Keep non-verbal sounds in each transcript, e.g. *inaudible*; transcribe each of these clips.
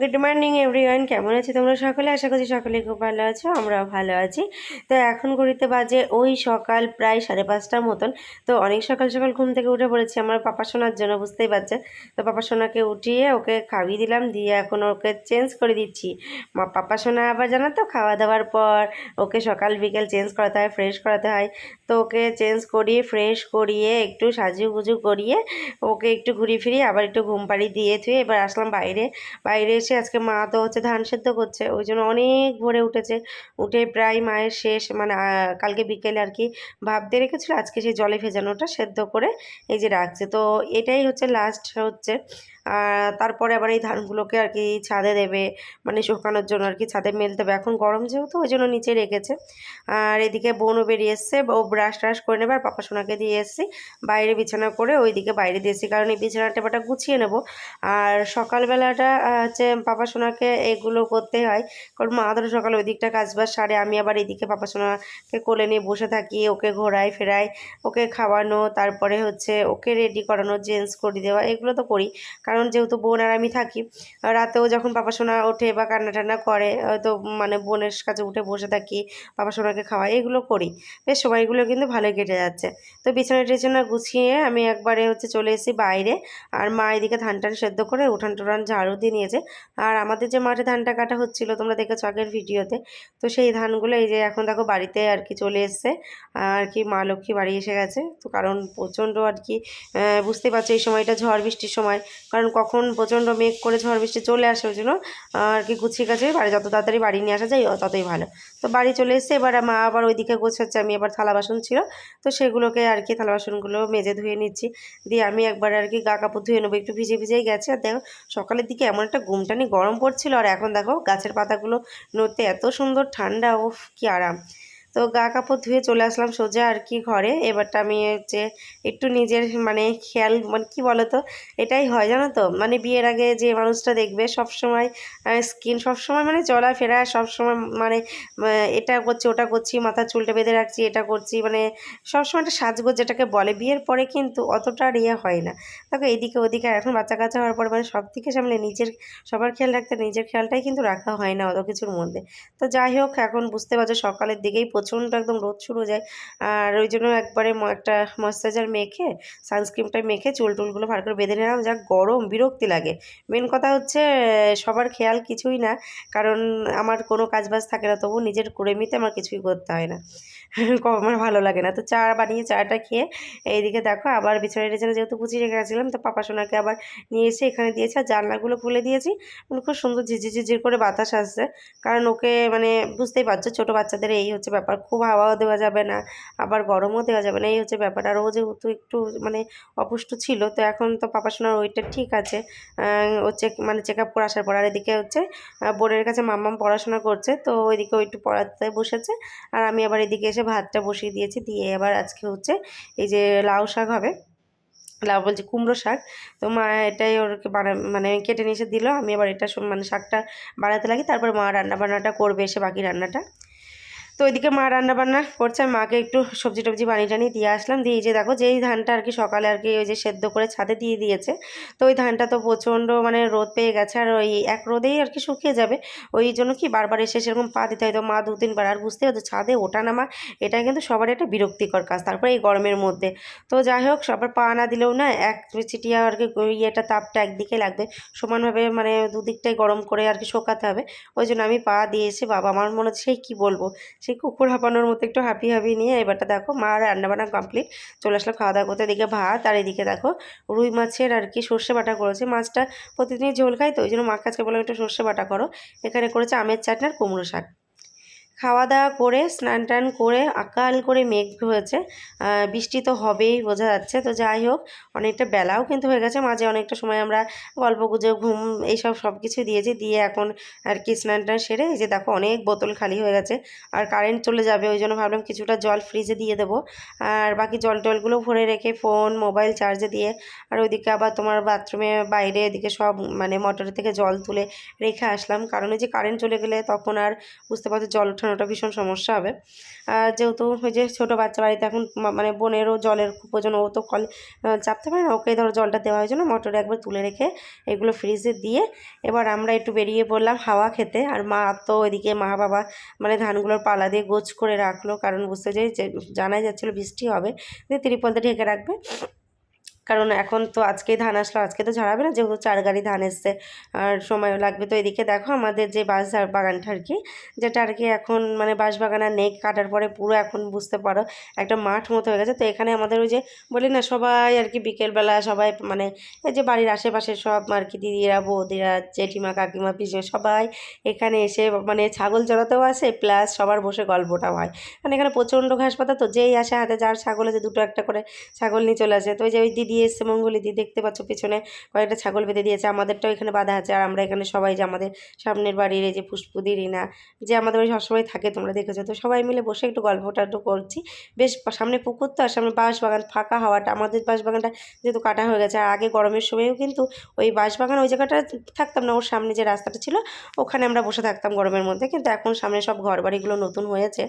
Good morning everyone কেমন আছো তোমরা সকলে? আশা করছি সকলে খুব ভালো আছো, আমরাও ভালো আছি। তো এখন ঘড়িতে বাজে ওই সকাল প্রায় সাড়ে পাঁচটার মতন। তো অনেক সকাল সকাল ঘুম থেকে উঠে পড়েছি আমার পাপা সোনার জন্য, বুঝতেই পারছে। তো পাপা সোনাকে উঠিয়ে ওকে খাইয়ে দিলাম, দিয়ে এখন ওকে চেঞ্জ করে দিচ্ছি। মা, পাপা সোনা আবার জানো তো খাওয়া দাওয়ার পর ওকে সকাল বিকেল চেঞ্জ করাতে হয় ফ্রেশ করাতে হয়। তো ওকে চেঞ্জ করিয়ে ফ্রেশ করিয়ে একটু সাজু গুজু করিয়ে ওকে একটু ঘুরিয়ে ফিরিয়ে আবার একটু ঘুম পাড়ি দিয়ে থুয়ে এবার আসলাম বাইরে। বাইরে এসে আজকে মা তো হচ্ছে ধান সেদ্ধ করছে, ওই জন্য অনেক ভোরে উঠেছে। উঠে প্রায় মায়ের শেষ মানে কালকে বিকেলে আর কি ভাবতে রেখেছিল আজকে সেই জলে ভেজানোটা সেদ্ধ করে এই যে রাখছে। তো এটাই হচ্ছে লাস্ট হচ্ছে। তারপরে আবার এই ধানগুলোকে আর কি ছাদে দেবে মানে শুকানোর জন্য আর কি ছাদে মেলতে হবে। এখন গরম যেহেতু, ওই জন্য নিচে রেখেছে। আর এদিকে বোনও বেরিয়ে এসছে, ও ব্রাশ ট্রাশ করে নেবে, আর পাপা সোনাকে দিয়ে এসেছি বাইরে বিছানা করে ওইদিকে বাইরে দিয়েছি কারণ এই বিছানাটা টেপাটা গুছিয়ে নেব। আর সকালবেলাটা হচ্ছে পাপা সোনাকে এগুলো করতে হয়। কারণ মা ধরো সকালে ওই দিকটা কাজবাজ সারে, আমি আবার এদিকে পাপা সোনাকে কোলে নিয়ে বসে থাকি, ওকে ঘোরাই ফেরাই, ওকে খাওয়ানো, তারপরে হচ্ছে ওকে রেডি করানো জেন্টস করে দেওয়া, এগুলো তো করি। কারণ যেহেতু বোন আর আমি থাকি, রাতেও যখন পাপা সোনা ওঠে বা কান্না টান্না করে, হয়তো মানে বোনের কাছে উঠে বসে থাকি, পাপা সোনাকে খাওয়াই, এগুলো করি। বেশ সময়গুলো কিন্তু ভালোই কেটে যাচ্ছে। তো বিছানা টিছানা গুছিয়ে আমি একবারে হচ্ছে চলে এসেছি বাইরে, আর মা এদিকে ধান টান সেদ্ধ করে উঠান টুঠান ঝাড়ু দিয়ে নিয়েছে। আর আমাদের যে মাঠে ধানটা কাটা হচ্ছিল, তোমরা দেখেছ আগের ভিডিওতে, তো সেই ধানগুলো এই যে এখন দেখো বাড়িতে আর কি চলে এসছে, আর কি মা লক্ষ্মী বাড়ি এসে গেছে, তো কারণ প্রচণ্ড আর কি বুঝতে পারছ এই সময়টা ঝড় বৃষ্টির সময়, কারণ কখন প্রচণ্ড মেঘ করে ঝড় বৃষ্টি চলে আসে ওই জন্য, আর কি গুছিয়ে গেছে বাড়ি যত তাড়াতাড়ি বাড়ি নিয়ে আসা যায় ততই ভালো, তো বাড়ি চলে এসছে, এবার মা আবার ওইদিকে গোছাচ্ছে, আমি এবার থালা বাসন ছিল, তো সেগুলোকে আর কি থালা বাসনগুলো মেজে ধুয়ে নিচ্ছি, দিয়ে আমি একবার আর কি গা কাপড় ধুয়ে নেব, একটু ভিজে ভিজেই গেছে, আর দেখো সকালের দিকে এমন একটা ঘুমটানি গরম পড়ছিল আর এখন দেখো গাছের পাতাগুলো নড়তে এত সুন্দর ঠান্ডা ও কি আরাম। তো গা কাপড় ধুয়ে চলে আসলাম সোজা আর কি ঘরে। এবারটা আমি হচ্ছে একটু নিজের মানে খেয়াল মানে কী বলো তো এটাই হয় জানো তো? মানে বিয়ের আগে যে মানুষটা দেখবে সব সময় স্কিন সব সময় মানে চলাফেরা সব সময় মানে এটা করছি, ওটা করছি, মাথার চুলটা বেঁধে রাখছি, এটা করছি মানে সবসময় একটা সাজগোজ যেটাকে বলে। বিয়ের পরে কিন্তু অতটা আর ইয়ে হয় না। দেখো, এদিকে ওদিকে, এখন বাচ্চা কাচ্চা হওয়ার পরে মানে সব থেকে সামনে নিজের, সবার খেয়াল রাখতে নিজের খেয়ালটাই কিন্তু রাখা হয় না অত কিছুর মধ্যে। তো যাই হোক, এখন বুঝতে পারছ সকালের দিকেই প্রচণ্ড একদম রোদ শুরু যায়। আর ওই জন্য একবারে একটা ময়শ্চারাইজার মেখে সানস্ক্রিনটা মেখে চুল টুলগুলো ভালো করে বেঁধে নিলাম। যা গরম, বিরক্তি লাগে। মেন কথা হচ্ছে, সবার খেয়াল কিছুই না। কারণ আমার কোনো কাজবাজ থাকে না, তবু নিজের কুড়েমিতে আমার কিছুই করতে হয় না। *laughs* আমার ভালো লাগে না। তো চা বানিয়ে চাটা খেয়ে এইদিকে দেখো আবার বিছানা টিছানা যেহেতু গুছিয়ে রেখে গেছিলাম, তো পাপা সোনাকে আবার নিয়ে এসে এখানে দিয়েছি আর জানলাগুলো খুলে দিয়েছি। মানে খুব সুন্দর ঝিঝি ঝিঝির করে বাতাস আসছে। কারণ ওকে মানে বুঝতেই পারছ ছোটো বাচ্চাদের এই হচ্ছে ব্যাপার। খুব হাওয়াও দেওয়া যাবে না, আবার গরমও দেওয়া যাবে না। এই হচ্ছে ব্যাপার। আর ও যেহেতু একটু মানে অপুষ্ট ছিল, তো এখন তো পাপা সোনার ওইটা ঠিক আছে। ও চেক মানে চেক আপ করে আসার পর। আর এদিকে হচ্ছে বোনের কাছে মাম্মাম পড়াশোনা করছে, তো ওইদিকে ও একটু পড়াতে বসেছে। আর আমি আবার এদিকে এসে ভাতটা বসিয়ে দিয়েছি। দিয়ে এবার আজকে হচ্ছে এই যে লাউ শাক হবে, লাউ বলছি কুমড়ো শাক। তো মা এটাই ওরকে বানা মানে কেটে নিয়ে এসে দিল। আমি আবার এটা মানে শাকটা বানাতে লাগি। তারপর মা রান্না বান্নাটা করবে এসে বাকি রান্নাটা। তো ওইদিকে মা রান্না বান্না করছে, আর মাকে একটু সবজি টবজি বানিয়ে টানিয়ে দিয়ে আসলাম। দিয়ে যে দেখো, যেই ধানটা আর কি সকালে আর কি ওই যে সেদ্ধ করে ছাদে দিয়ে দিয়েছে, তো ওই ধানটা তো প্রচণ্ড মানে রোদ পেয়ে গেছে, আর ওই এক রোদেই আর কি শুকিয়ে যাবে। ওই জন্য কি বারবার এসে সেরকম পা দিতে হয়, তো মা দু তিনবার আর বুঝতে হতো ছাদে ওঠা নামা, এটা কিন্তু সবার একটা বিরক্তিকর কাজ, তারপরে এই গরমের মধ্যে। তো যাই হোক, সবার পা না দিলেও না, এক চিটিয়া আর কি ইয়েটা তাপটা একদিকে লাগবে, সমানভাবে মানে দুদিকটাই গরম করে আর কি শোকাতে হবে। ওই জন্য আমি পা দিয়ে এসে বাবা, আমার মনে হচ্ছে কী বলব? সেই কুকুর হাঁপানোর মতো একটু হাঁপি হাঁপি নিয়ে এবারটা দেখো মা রান্নাবান্না কমপ্লিট চলে আসলো খাওয়া দাওয়া করতে এদিকে ভাত আর এদিকে দেখো রুই মাছের আর কি সর্ষে বাটা করেছে। মাছটা প্রতিদিনই ঝোল খাই তো, ওই জন্য মা কাজকে বললাম একটু সর্ষে বাটা করো। এখানে করেছে আমের চাটনি আর কুমড়ো শাক। খাওয়া দাওয়া করে স্নান টান করে, আকাল করে মেঘ হয়েছে বৃষ্টি তো হবেই, বোঝা যাচ্ছে। তো যাই হোক, অনেকটা বেলাও কিন্তু হয়ে গেছে। মাঝে অনেকটা সময় আমরা গল্প গুজব, ঘুম এইসব সব কিছু দিয়েছি। দিয়ে এখন আর কি স্নান টান সেরে এই যে দেখো অনেক বোতল খালি হয়ে গেছে। আর কারেন্ট চলে যাবে, ওই জন্য ভাবলাম কিছুটা জল ফ্রিজে দিয়ে দেবো। আর বাকি জল টলগুলো ভরে রেখে ফোন মোবাইল চার্জে দিয়ে আর ওইদিকে আবার তোমার বাথরুমে বাইরে এদিকে সব মানে মোটর থেকে জল তুলে রেখে আসলাম। কারণ ওই যে কারেন্ট চলে গেলে তখন আর বুঝতে পারছ জল ওঠানো বসানোটা ভীষণ সমস্যা হবে। আর যেহেতু ওই যে ছোটো বাচ্চা বাড়িতে এখন মানে বোনেরও জলের প্রয়োজন, ও তো কল চাপতে পারে না, ওকে ধরো জলটা দেওয়া হয়েছিল মোটরে একবার তুলে রেখে এগুলো ফ্রিজে দিয়ে এবার আমরা একটু বেরিয়ে পড়লাম হাওয়া খেতে। আর মা তো ওইদিকে মা বাবা মানে ধানগুলোর পালা দিয়ে গোছ করে রাখল, কারণ বুঝতে যে জানাই যাচ্ছিল বৃষ্টি হবে। দিয়ে তিরিপলতে ঢেকে রাখবে। কারণ এখন তো আজকেই ধান আসলো, আজকে তো ঝাড়াবে না, যেহেতু চার গাড়ি ধান এসছে। আর সময় লাগবে। তো এদিকে দেখো আমাদের যে বাঁশ বাগানটা আর কি, যেটা আর কি এখন মানে বাঁশ বাগান আর নেই, কাটার পরে পুরো এখন বুঝতে পারো একটা মাঠ মতো হয়ে গেছে। তো এখানে আমাদের ওই যে বলি না, সবাই আর কি বিকেলবেলা সবাই মানে এই যে বাড়ির আশেপাশে সব আর কি দিদিরা, বৌদিরা, জেঠিমা, কাকিমা, পিসিমা সবাই এখানে এসে মানে ছাগল চড়াতেও আসে, প্লাস সবার বসে গল্পটাও হয়। কারণ এখানে প্রচণ্ড ঘাস পাতা, তো যেই আসে হাতে যার ছাগল আছে দুটো একটা করে ছাগল নিয়ে চলে আসে। তো ওই যে ওই দিদি এসছে, মঙ্গলি দিদি দেখতে পাচ্ছ পিছনে কয়েকটা ছাগল বেঁধে দিয়েছে, আমাদেরটাও এখানে বাঁধা আছে, আর আমরা এখানে সবাই যে আমাদের সামনের বাড়ির এই যে পুষ্পুদি রিনা, যে আমাদের ওই সবসময় থাকে, তোমরা দেখেছ। তো সবাই মিলে বসে একটু গল্পটা একটু করছি। বেশ সামনে পুকুর তো, আর সামনে বাগান ফাঁকা হাওয়াটা, আমাদের বাগানটা যেহেতু কাটা হয়ে গেছে, আর আগে গরমের সময়ও কিন্তু ওই বাগান ওই জায়গাটা থাকতাম না, ওর সামনে যে রাস্তাটা ছিল, ওখানে আমরা বসে থাকতাম গরমের মধ্যে, কিন্তু এখন সামনে সব ঘর বাড়িগুলো নতুন হয়েছে,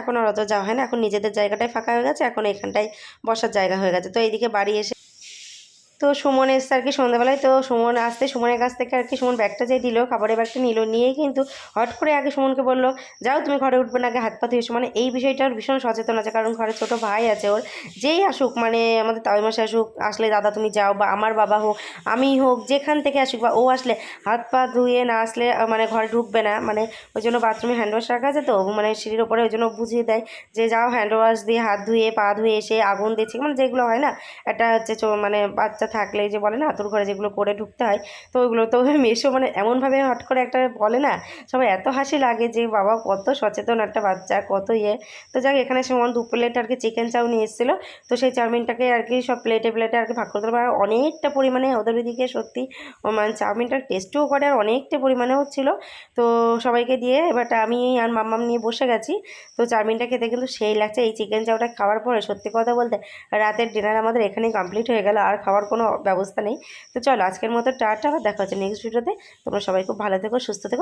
এখন আর অত যাওয়া হয় না, এখন নিজেদের জায়গাটাই ফাঁকা হয়ে গেছে, এখন এখানটায় বসার জায়গা হয়ে গেছে। তো এইদিকে বাড়ি এসে তো সুমন এসছে আর কি সন্ধ্যাবেলায়। তো সুমন আসতে, সুমনের কাছ থেকে আর কি সুমন ব্যাগটা যে দিল, খাবারের ব্যাগটা নিল, নিয়েই কিন্তু হট করে আগে সুমনকে বলল, যাও তুমি ঘরে উঠবে না, আগে হাত পা মানে এই বিষয়টার ভীষণ সচেতন আছে, কারণ ঘরে ছোটো ভাই আছে ওর। যেই আসুক মানে আমাদের তাওই মাসে আসুক, আসলে দাদা তুমি যাও বা আমার বাবা হোক, আমি হোক, যেখান থেকে আসুক বা ও আসলে হাত পা ধুয়ে না আসলে মানে ঘরে ঢুকবে না। মানে ওই জন্য বাথরুমে হ্যান্ড ওয়াশ রাখা আছে তো মানে সিঁড়ির ওপরে ওই জন্য বুঝিয়ে দেয় যে, যাও হ্যান্ড ওয়াশ দিয়ে হাত ধুয়ে, পা ধুয়ে এসে আগুন দিয়েছে মানে যেগুলো হয় না, একটা হচ্ছে মানে বাচ্চা থাকলে যে বলে না আতুর ঘরে যেগুলো করে ঢুকতে হয়, তো ওইগুলো তো *laughs* মেশো মানে এমনভাবে হট করে একটা বলে না, সবাই এত হাসি লাগে যে বাবা কত সচেতন একটা বাচ্চা, কত ইয়ে। তো যাক, এখানে সুমন দু প্লেট আর কি চিকেন চাউ নিয়ে এসেছিল। তো সেই চাউমিনটাকে আর কি সব প্লেটে প্লেটে আর কি ভাগ করতে পারে অনেকটা পরিমাণে ওদের ওইদিকে সত্যি মানে চাউমিনটার টেস্টও করে আর অনেকটা পরিমাণেও ছিল। তো সবাইকে দিয়ে এবার আমি আর মাম্মাম নিয়ে বসে গেছি। তো চাউমিনটা খেতে কিন্তু সেই লাগছে। এই চিকেন চাউটা খাওয়ার পরে সত্যি কথা বলতে, রাতের ডিনার আমাদের এখানেই কমপ্লিট হয়ে গেল। আর খাওয়ার কোনো ব্যবস্থা নেই। তো চলো আজকের মতো টাটা দেখা হচ্ছে নেক্সট ভিডিওতে তোমরা সবাই খুব ভালো থেকো, সুস্থ থেকো।